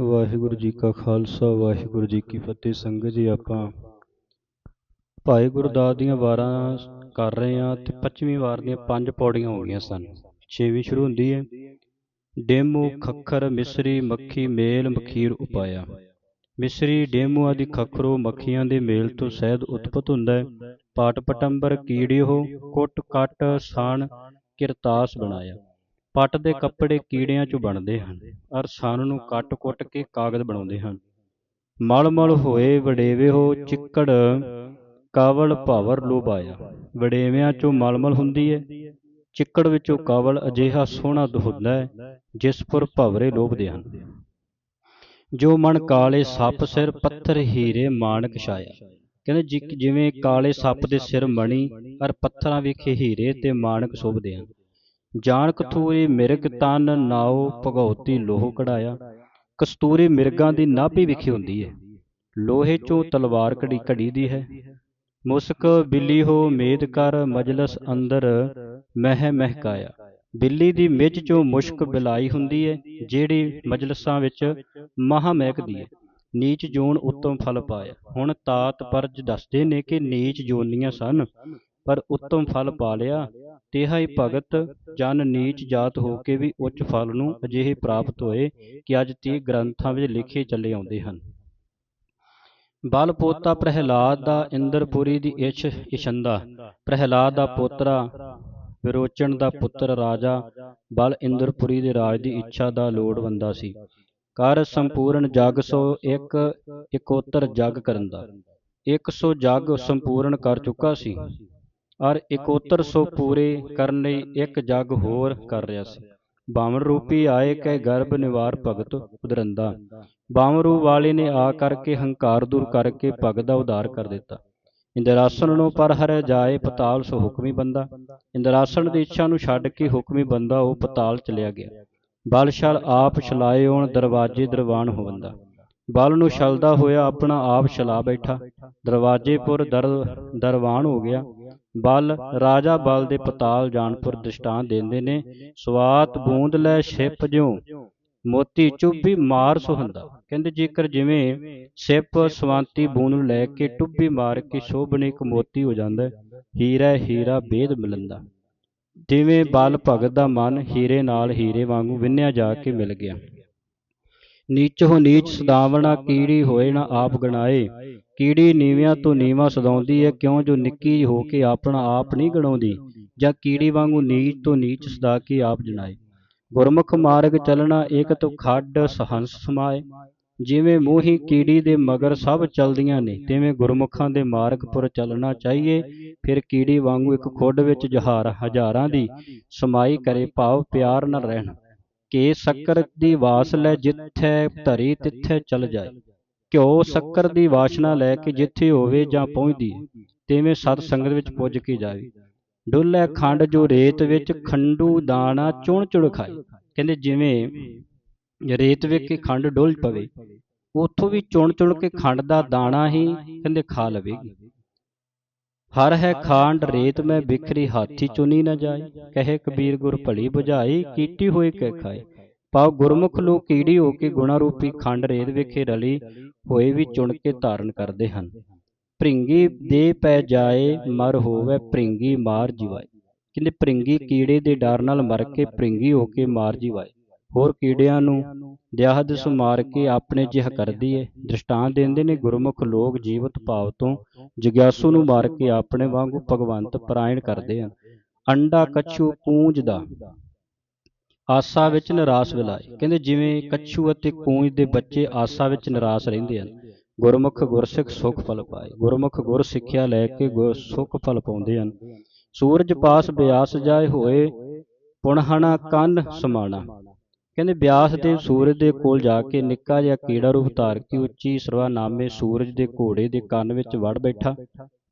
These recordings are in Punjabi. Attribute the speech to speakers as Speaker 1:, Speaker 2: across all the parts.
Speaker 1: ਵਾਹਿਗੁਰੂ ਜੀ ਕਾ ਖਾਲਸਾ, ਵਾਹਿਗੁਰੂ ਜੀ ਕੀ ਫਤਿਹ। ਸੰਗਤ ਜੀ, ਆਪਾਂ ਭਾਈ ਗੁਰਦਾਸ ਦੀਆਂ ਵਾਰਾਂ ਕਰ ਰਹੇ ਹਾਂ ਤੇ 25ਵੀਂ ਵਾਰ ਦੀਆਂ ਪੰਜ ਪੌੜੀਆਂ ਹੋ ਗਈਆਂ ਸਨ। ਛੇਵੀਂ ਸ਼ੁਰੂ ਹੁੰਦੀ ਹੈ। ਡੇਮੂ, ਖੱਖਰ, ਮਿਸਰੀ, ਮੱਖੀ, ਮੇਲ, ਮਖੀਰ, ਉਪਾਇਆ। ਮਿਸਰੀ ਡੇਮੂ ਆਦਿ ਖੱਖਰੋ, ਮੱਖੀਆਂ ਦੇ ਮੇਲ ਤੋਂ ਸ਼ਹਿਦ ਉਤਪਤ ਹੁੰਦਾ ਹੈ। ਪਾਟ ਪਟੰਬਰ ਕੀੜਿਓ ਕੁੱਟ ਕੱਟ ਸਾਣ, ਕਿਰਤਾਸ ਬਣਾਇਆ। ਪੱਟ ਦੇ ਕੱਪੜੇ ਕੀੜਿਆਂ ਚੋਂ ਬਣਦੇ ਹਨ ਅਰ ਸਨ ਨੂੰ ਕੱਟ-ਕੁੱਟ ਕੇ ਕਾਗਜ਼ ਬਣਾਉਂਦੇ ਹਨ। ਮਲ-ਮਲ ਹੋਏ ਵਡੇਵੇ ਹੋ ਚਿੱਕੜ ਕਾਵਲ ਭਾਵਰ ਲੋਭਾਇਆ। ਵਡੇਵਿਆਂ ਚੋਂ ਮਲਮਲ ਹੁੰਦੀ ਹੈ। ਚਿੱਕੜ ਵਿੱਚੋਂ ਕਾਵਲ ਅਜਿਹਾ ਸੋਹਣਾ ਹੁੰਦਾ ਹੈ ਜਿਸ ਪਰ ਭਵਰੇ ਲੋਭਦੇ ਹਨ। ਜੋ ਮਨ ਕਾਲੇ ਸੱਪ ਸਿਰ ਪੱਥਰ ਹੀਰੇ ਮਾਣਕ ਛਾਇਆ। ਕਹਿੰਦੇ ਜਿਵੇਂ ਕਾਲੇ ਸੱਪ ਦੇ ਸਿਰ ਮਣੀ ਅਰ ਪੱਥਰਾਂ ਵਿਖੇ ਹੀਰੇ ਤੇ ਮਾਣਕ ਸ਼ੋਭਦੇ ਹਨ। ਜਾਣ ਕਥੂਰੀ ਮਿਰਗ ਤਨ ਨਾਉ ਭਗਉਤੀ ਲੋਹ ਕਢਾਇਆ। ਕਸਤੂਰੀ ਮਿਰਗਾਂ ਦੀ ਨਾਭੀ ਵਿਖੇ ਹੁੰਦੀ ਹੈ ਲੋਹੇ ਚੋਂ ਤਲਵਾਰ ਘੜੀ ਘੜੀ ਦੀ ਹੈ। ਮੁਸਕ ਬਿੱਲੀ ਹੋ ਮੇਦ ਕਰ ਮਜਲਸ ਅੰਦਰ ਮਹਿ ਮਹਿਕਾਇਆ। ਬਿੱਲੀ ਦੀ ਮਿੱਝ ਚੋਂ ਮੁਸ਼ਕ ਬਿਲਾਈ ਹੁੰਦੀ ਹੈ ਜਿਹੜੀ ਮਜਲਸਾਂ ਵਿੱਚ ਮਹਾ ਮਹਿਕਦੀ ਹੈ ਨੀਚ ਜੋਨ ਉੱਤਮ ਫਲ ਪਾਇਆ। ਹੁਣ ਤਾਤ ਪਰਜ ਦੱਸਦੇ ਨੇ ਕਿ ਨੀਚ ਜੋਨੀਆਂ ਸਨ। ਪਰ ਉੱਤਮ ਫਲ ਪਾ ਲਿਆ। ਤੇਹਾ ਹੀ ਭਗਤ ਜਨ ਨੀਚ ਜਾਤ ਹੋ ਕੇ ਵੀ ਉੱਚ ਫਲ ਨੂੰ ਅਜਿਹੇ ਪ੍ਰਾਪਤ ਹੋਏ ਕਿ ਅੱਜ ਤੀ ਗ੍ਰੰਥਾਂ ਵਿੱਚ ਲਿਖੇ ਚੱਲੇ ਆਉਂਦੇ ਹਨ। ਬਲ ਪੋਤਾ ਪ੍ਰਹਿਲਾਦ ਦਾ ਇੰਦਰਪੁਰੀ ਦੀ ਇਛ ਇਛੰਦਾ ਪ੍ਰਹਿਲਾਦ ਦਾ ਪੋਤਰਾ ਵਿਰੋਚਨ ਦਾ ਪੁੱਤਰ ਰਾਜਾ ਬਲ ਇੰਦਰਪੁਰੀ ਦੇ ਰਾਜ ਦੀ ਇੱਛਾ ਦਾ ਲੋੜਵੰਦਾ ਸੀ। ਕਰ ਸੰਪੂਰਨ ਜਗ ਸੋ ਇੱਕ ਇਕੋਤਰ ਜਗ ਕਰਨ ਦਾ। 100 ਜਗ ਸੰਪੂਰਨ ਕਰ ਚੁੱਕਾ ਸੀ। ਔਰ ਇਕੋਤਰ ਸੋ ਪੂਰੇ ਕਰਨ ਲਈ ਇੱਕ ਜਗ ਹੋਰ ਕਰ ਰਿਹਾ ਸੀ। ਬਾਵਨ ਰੂਪੀ ਆਏ ਕੈ ਗਰਭ ਨਿਵਾਰ ਭਗਤ ਉਦਰੰਦਾ। ਬਾਵਨ ਰੂਪ ਵਾਲੇ ਨੇ ਆ ਕਰਕੇ ਹੰਕਾਰ ਦੂਰ ਕਰਕੇ ਭਗਤ ਦਾ ਉਧਾਰ ਕਰ ਦਿੱਤਾ। ਇੰਦਰਾਸਨ ਨੂੰ ਪਰ ਹਰ ਜਾਏ ਪਤਾਲ ਸੋ ਹੁਕਮੀ ਬੰਦਾ। ਇੰਦਰਾਸਨ ਦੀ ਇੱਛਾ ਨੂੰ ਛੱਡ ਕੇ ਹੁਕਮੀ ਬੰਦਾ ਉਹ ਪਤਾਲ ਚਲਿਆ ਗਿਆ। ਬਲਸ਼ਲ ਆਪ ਛਲਾਏ ਹੋਣ ਦਰਵਾਜੇ ਦਰਵਾਨ ਹੋ ਬੰਦਾ। ਬਲ ਨੂੰ ਛਲਦਾ ਹੋਇਆ ਆਪਣਾ ਆਪ ਛਲਾ ਬੈਠਾ। ਦਰਵਾਜੇ ਪੁਰ ਦਰ ਦਰਵਾਨ ਹੋ ਗਿਆ ਬਲ ਰਾਜਾ ਬਲ ਦੇ ਪਤਾਲ ਜਾਣਪੁਰ ਦ੍ਰਿਸ਼ਟਾਂਤ ਦਿੰਦੇ ਨੇ, ਸਵਾਤ ਬੂੰਦ ਲੈ ਛਿਪ ਜਿਉ। ਮੋਤੀ ਚੁੱਭੀ ਮਾਰ ਸੁਹੰਦਾ। ਕਹਿੰਦੇ ਜੇਕਰ ਜਿਵੇਂ ਸਿਪ ਸਵਾਂਤੀ ਬੂੰਦ ਨੂੰ ਲੈ ਕੇ ਟੁੱਭੀ ਮਾਰ ਕੇ ਸ਼ੋਭਨੇ ਇੱਕ ਮੋਤੀ ਹੋ ਜਾਂਦਾ, ਹੀਰਾ ਹੀਰਾ ਬੇਦ ਮਿਲੰਦਾ। ਜਿਵੇਂ ਬਲ ਭਗਤ ਦਾ ਮਨ ਹੀਰੇ ਨਾਲ ਹੀਰੇ ਵਾਂਗੂ ਵਿੰਨਿਆ ਜਾ ਕੇ ਮਿਲ ਗਿਆ। ਨੀਚੋ ਨੀਚ ਸਦਾਵਣਾ ਕੀੜੀ ਹੋਏ ਨਾ ਆਪ ਗਣਾਏ। ਕੀੜੀ ਨੀਵਿਆਂ ਤੋਂ ਨੀਵਾ ਸਦਾਉਂਦੀ ਹੈ ਕਿਉਂ ਜੋ ਨਿੱਕੀ ਹੋ ਕੇ ਆਪਣਾ ਆਪ ਨਹੀਂ ਗਣਾਉਂਦੀ, ਜਾਂ ਕੀੜੀ ਵਾਂਗੂ ਨੀਚ ਤੋਂ ਨੀਚ ਸਦਾ ਕੇ ਆਪ ਜਣਾਏ। ਗੁਰਮੁਖ ਮਾਰਗ ਚੱਲਣਾ ਏਕ ਤੋਂ ਖੱਡ ਸਹੰਸ ਸਮਾਏ। ਜਿਵੇਂ ਮੋਹੀ ਕੀੜੀ ਦੇ ਮਗਰ ਸਭ ਚਲਦੀਆਂ ਨੇ, ਤਿਵੇਂ ਗੁਰਮੁਖਾਂ ਦੇ ਮਾਰਗ ਪਰ ਚੱਲਣਾ ਚਾਹੀਏ। ਫਿਰ ਕੀੜੀ ਵਾਂਗੂ ਇੱਕ ਖੁੱਡ ਵਿੱਚ ਜਹਾਰ ਹਜ਼ਾਰਾਂ ਦੀ ਸਮਾਈ ਕਰੇ, ਭਾਵ ਪਿਆਰ ਨਾਲ ਰਹਿਣ। ਕੇ ਸ਼ੱਕਰ ਦੀ ਵਾਸ ਲੈ ਜਿੱਥੇ ਧਰੀ ਤਿੱਥੇ ਚਲ ਜਾਏ। ਘਿਓ ਸ਼ੱਕਰ ਦੀ ਵਾਸ਼ਨਾ ਲੈ ਕੇ ਜਿੱਥੇ ਹੋਵੇ ਜਾਂ ਪਹੁੰਚਦੀ ਤਿਵੇਂ ਸਤ ਸੰਗਤ ਵਿੱਚ ਪੁੱਜ ਕੇ ਜਾਵੇ ਡੁੱਲੇ ਖੰਡ ਜੋ ਰੇਤ ਵਿੱਚ ਖੰਡੂ ਦਾਣਾ ਚੁਣ ਚੁਣ ਖਾਏ। ਕਹਿੰਦੇ ਜਿਵੇਂ ਰੇਤ ਵਿੱਚ ਕੇ ਖੰਡ ਡੁੱਲ ਪਵੇ ਉੱਥੋਂ ਵੀ ਚੁਣ ਚੁਣ ਕੇ ਖੰਡ ਦਾ ਦਾਣਾ ਹੀ ਕਹਿੰਦੇ ਖਾ ਲਵੇਗੀ। ਹਰ ਹੈ ਖਾਂਡ ਰੇਤ ਮੈਂ ਬਿਖਰੀ ਹਾਥੀ ਚੁਣੀ ਨਾ ਜਾਏ ਕਹੇ ਕਬੀਰ ਗੁਰ ਭਲੀ 부ਝਾਈ ਕੀਟੀ ਹੋਏ ਕਹਿ ਖਾਏ ਪਾਉ ਗੁਰਮੁਖ ਲੋਕ ਕੀੜੀ ਹੋ ਕੇ ਗੁਣਾ ਰੂਪੀ ਖੰਡ ਰੇਤ ਵਿਖੇ ਰਲੀ, ਹੋਏ ਵੀ ਚੁਣ ਕੇ ਧਾਰਨ ਕਰਦੇ ਹਨ। ਭ੍ਰਿੰਗੀ ਦੇ ਪੈ ਜਾਏ, ਮਰ ਹੋਵੇ ਭ੍ਰਿੰਗੀ ਮਾਰ ਜਿਵਾਏ। ਕਹਿੰਦੇ ਭ੍ਰਿੰਗੀ ਕੀੜੇ ਦੇ ਡਰ ਨਾਲ ਮਰ ਕੇ ਭ੍ਰਿੰਗੀ ਹੋ ਕੇ ਮਾਰ ਜਿਵਾਏ। ਹੋਰ ਕੀੜਿਆਂ ਨੂੰ ਦਿਆਹਦ ਸੁਮਾਰ ਕੇ ਆਪਣੇ ਜਿਹ ਕਰਦੀ ਹੈ ਦ੍ਰਿਸ਼ਟਾਂਤ ਦਿੰਦੇ ਨੇ ਗੁਰਮੁਖ ਲੋਕ ਜੀਵਤ ਭਾਵ ਤੋਂ ਜਿਗਿਆਸੂ ਨੂੰ ਮਾਰ ਕੇ ਆਪਣੇ ਵਾਂਗੂ ਭਗਵੰਤ ਪਰਾਇਣ ਕਰਦੇ ਹਨ ਅੰਡਾ ਕੱਛੂ ਪੂੰਝ ਦਾ। ਆਸਾ ਵਿੱਚ ਨਿਰਾਸ਼ ਵਿਲਾਏ। ਕਹਿੰਦੇ ਜਿਵੇਂ ਕੱਛੂ ਅਤੇ ਕੂੰਜ ਦੇ ਬੱਚੇ ਆਸਾ ਵਿੱਚ ਨਿਰਾਸ਼ ਰਹਿੰਦੇ ਹਨ। ਗੁਰਮੁਖ ਗੁਰਸਿੱਖ ਸੁਖ ਫਲ ਪਾਏ। ਗੁਰਮੁਖ ਗੁਰ ਸਿੱਖਿਆ ਲੈ ਕੇ ਗੁਰ ਸੁਖ ਫਲ ਪਾਉਂਦੇ ਹਨ। ਸੂਰਜ ਪਾਸ ਬਿਆਸ ਜਾਏ ਹੋਏ ਪੁਣਹਣਾ ਕੰਨ ਸਮਾਣਾ। ਕਹਿੰਦੇ ਬਿਆਸ ਦੇ ਸੂਰਜ ਦੇ ਕੋਲ ਜਾ ਕੇ ਨਿੱਕਾ ਜਿਹਾ ਕੀੜਾ ਰੂਪ ਧਾਰ ਕੇ ਉੱਚੀ ਸਰਵਾਨਾਮੇ ਸੂਰਜ ਦੇ ਘੋੜੇ ਦੇ ਕੰਨ ਵਿੱਚ ਵੜ ਬੈਠਾ।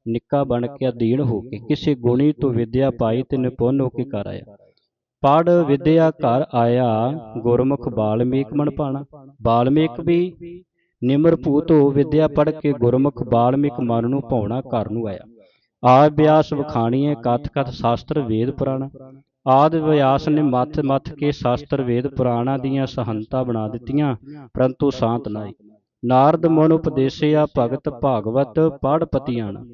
Speaker 1: ਨਿੱਕਾ ਬਣ ਕੇ ਅਧੀਨ ਹੋ ਕੇ ਕਿਸੇ ਗੁਣੀ ਤੋਂ ਵਿਦਿਆ ਪਾਈ ਤੇ ਨਿਪੁੰਨ ਹੋ ਕੇ ਘਰ ਆਇਆ। ਪੜ ਵਿਦਿਆ ਘਰ ਆਇਆ, ਗੁਰਮੁਖ ਬਾਲਮੀਕ ਮਨ ਪਾਣਾ ਬਾਲਮੀਕ ਵੀ ਨਿਮਰ ਭੂਤ ਹੋ ਵਿਦਿਆ ਪੜ ਕੇ ਗੁਰਮੁਖ ਬਾਲਮੀਕ ਮਨ ਨੂੰ ਭਾਉਣਾ ਘਰ ਨੂੰ ਆਇਆ। ਆ ਬਿਆਸ ਵਖਾਣੀਏ ਕਥ ਕਥ, ਸ਼ਾਸਤਰ, ਵੇਦ ਪੁਰਾਣਾ। ਆਦਿ ਵਿਆਸ ਨੇ ਮੱਥ ਮੱਥ ਕੇ ਸ਼ਾਸਤਰ ਵੇਦ ਪੁਰਾਣਾ ਦੀਆਂ ਸਹੰਤਾ ਬਣਾ ਦਿੱਤੀਆਂ, ਪਰੰਤੂ ਸ਼ਾਂਤ ਨਾਈ ਨਾਰਦ ਮੁਨ ਉਪਦੇਸਿਆ ਭਗਤ ਭਾਗਵਤ ਪੜ ਪਤੀਆਣ।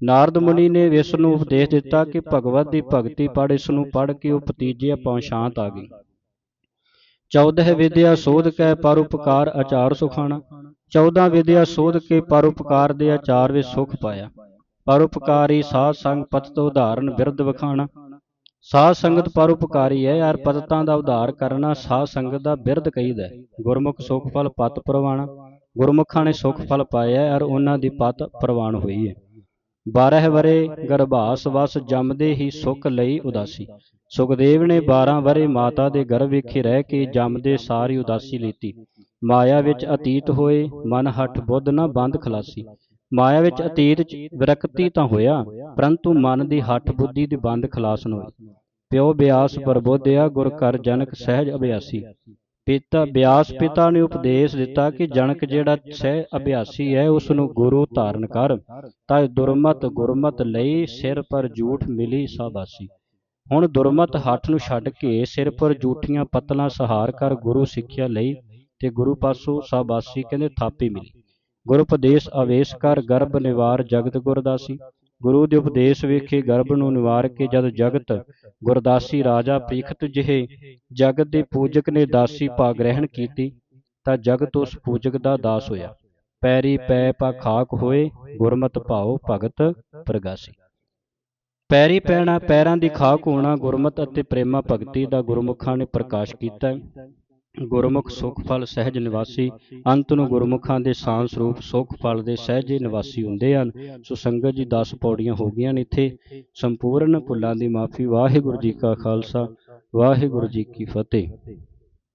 Speaker 1: ਨਾਰਦ ਮੁਨੀ ਨੇ ਇਸ ਨੂੰ ਉਪਦੇਸ਼ ਦਿੱਤਾ ਕਿ ਭਗਵਤ ਦੀ ਭਗਤੀ ਪੜ ਇਸ ਨੂੰ ਪੜ ਕੇ ਉਹ ਭਤੀਜੇ ਪਾਉ ਸ਼ਾਂਤ ਆ ਗਈ। 14 ਵਿਦਿਆ ਸੋਧ ਕੈ ਪਰਉਪਕਾਰ ਆਚਾਰ ਸੁਖਾਣਾ 14 ਵਿਦਿਆ ਸੋਧ ਕੇ ਪਰ ਉਪਕਾਰ ਦੇ ਆਚਾਰ ਵਿੱਚ ਸੁਖ ਪਾਇਆ। ਪਰ ਉਪਕਾਰੀ ਸਾਧ ਸੰਗ ਪਤ ਤੋਂ ਉਦਾਹਰਨ ਬਿਰਧ ਵਖਾਣਾ। ਸਾਧ ਸੰਗਤ ਪਰ ਉਪਕਾਰੀ ਹੈ, ਯਾਰ ਪਤਤਾਂ ਦਾ ਉਧਾਰ ਕਰਨਾ ਸਾਧ ਸੰਗਤ ਦਾ ਬਿਰਧ ਕਹੀਦਾ ਹੈ। ਗੁਰਮੁਖ ਸੁਖ ਫਲ ਪਤ ਪ੍ਰਵਾਣਾ ਗੁਰਮੁਖਾਂ ਨੇ ਸੁਖ ਫਲ ਪਾਇਆ ਯਾਰ ਉਹਨਾਂ ਦੀ ਪਤ ਪ੍ਰਵਾਨ ਹੋਈ ਹੈ। 12 ਵਰੇ ਗਰਭਾਸ ਵਸ ਜੰਮਦੇ ਹੀ ਸੁਖ ਲਈ ਉਦਾਸੀ। ਸੁਖਦੇਵ ਨੇ 12 ਵਰੇ ਮਾਤਾ ਦੇ ਗਰਭ ਵਿਖੇ ਰਹਿ ਕੇ ਜੰਮਦੇ ਸਾਰੀ ਉਦਾਸੀ ਲੀਤੀ। ਮਾਇਆ ਵਿੱਚ ਅਤੀਤ ਹੋਏ, ਮਨ ਹੱਠ ਬੁੱਧ ਨਾ ਬੰਦ ਖਲਾਸੀ। ਮਾਇਆ ਵਿੱਚ ਅਤੀਤ ਵਿਰਕਤੀ ਤਾਂ ਹੋਇਆ, ਪਰੰਤੂ ਮਨ ਦੀ ਹੱਠ ਬੁੱਧੀ ਦੀ ਬੰਦ ਖਲਾਸ ਨਾ ਹੋਈ। ਪਿਓ ਬਿਆਸ ਪ੍ਰਬੋਧਿਆ ਗੁਰ ਕਰ ਜਨਕ ਸਹਿਜ ਅਭਿਆਸੀ। ਪਿਤਾ ਬਿਆਸ ਪਿਤਾ ਨੇ ਉਪਦੇਸ਼ ਦਿੱਤਾ ਕਿ ਜਨਕ ਜਿਹੜਾ ਸਹਿ ਅਭਿਆਸੀ ਹੈ ਉਸ ਨੂੰ ਗੁਰੂ ਧਾਰਨ ਕਰ, ਤਾਂ ਦੁਰਮਤ ਗੁਰਮਤ ਲਈ ਸਿਰ ਪਰ ਝੂਠ ਮਿਲੀ ਸਾਬਾਸੀ। ਹੁਣ ਦੁਰਮਤ ਹੱਠ ਨੂੰ ਛੱਡ ਕੇ ਸਿਰ ਪਰ ਝੂਠੀਆਂ ਪਤਲਾਂ ਸਹਾਰ ਕਰ ਗੁਰੂ ਸਿੱਖਿਆ ਲਈ ਤੇ ਗੁਰੂ ਪਾਸੋਂ ਸਾਬਾਸੀ ਕਹਿੰਦੇ ਥਾਪੀ ਮਿਲੀ। ਗੁਰਪਦੇਸ਼ ਆਵੇਸ਼ ਕਰ ਗਰਭ ਨਿਵਾਰ ਜਗਤ ਗੁਰਦਾਸੀ। ਗੁਰੂ ਦੇ ਉਪਦੇਸ਼ ਵੇਖੇ ਗਰਭ ਨੂੰ ਨਿਵਾਰ ਕੇ ਜਦ ਜਗਤ ਗੁਰਦਾਸੀ ਰਾਜਾ ਪ੍ਰੀਖਤ ਜਿਹੇ ਜਗਤ ਦੇ ਪੂਜਕ ਨੇ ਦਾਸੀ ਭਾ ਗ੍ਰਹਿਣ ਕੀਤੀ ਤਾਂ ਜਗਤ ਉਸ ਪੂਜਕ ਦਾ ਦਾਸ ਹੋਇਆ। ਪੈਰੀ ਪੈ ਪਾ ਖਾਕ ਹੋਏ ਗੁਰਮਤ ਭਾਉ ਭਗਤ ਪ੍ਰਗਾਸੀ। ਪੈਰੀ ਪੈਣਾ ਪੈਰਾਂ ਦੀ ਖਾਕ ਹੋਣਾ ਗੁਰਮਤ ਅਤੇ ਪ੍ਰੇਮਾ ਭਗਤੀ ਦਾ ਗੁਰਮੁਖਾਂ ਨੇ ਪ੍ਰਕਾਸ਼ ਕੀਤਾ। ਗੁਰਮੁਖ ਸੁਖ ਫਲ ਸਹਿਜ ਨਿਵਾਸੀ, ਅੰਤ ਨੂੰ ਗੁਰਮੁਖਾਂ ਦੇ ਸਾਂਸ ਸਰੂਪ ਸੁਖ ਫਲ ਦੇ ਸਹਿਜੇ ਨਿਵਾਸੀ ਹੁੰਦੇ ਹਨ। ਸੋ ਸੰਗਤ ਜੀ 10 ਪੌੜੀਆਂ ਹੋ ਗਈਆਂ ਨੇ ਇੱਥੇ। ਸੰਪੂਰਨ ਭੁੱਲਾਂ ਦੀ ਮਾਫੀ ਵਾਹਿਗੁਰੂ ਜੀ ਕਾ ਖਾਲਸਾ, ਵਾਹਿਗੁਰੂ ਜੀ ਕੀ ਫਤਿਹ।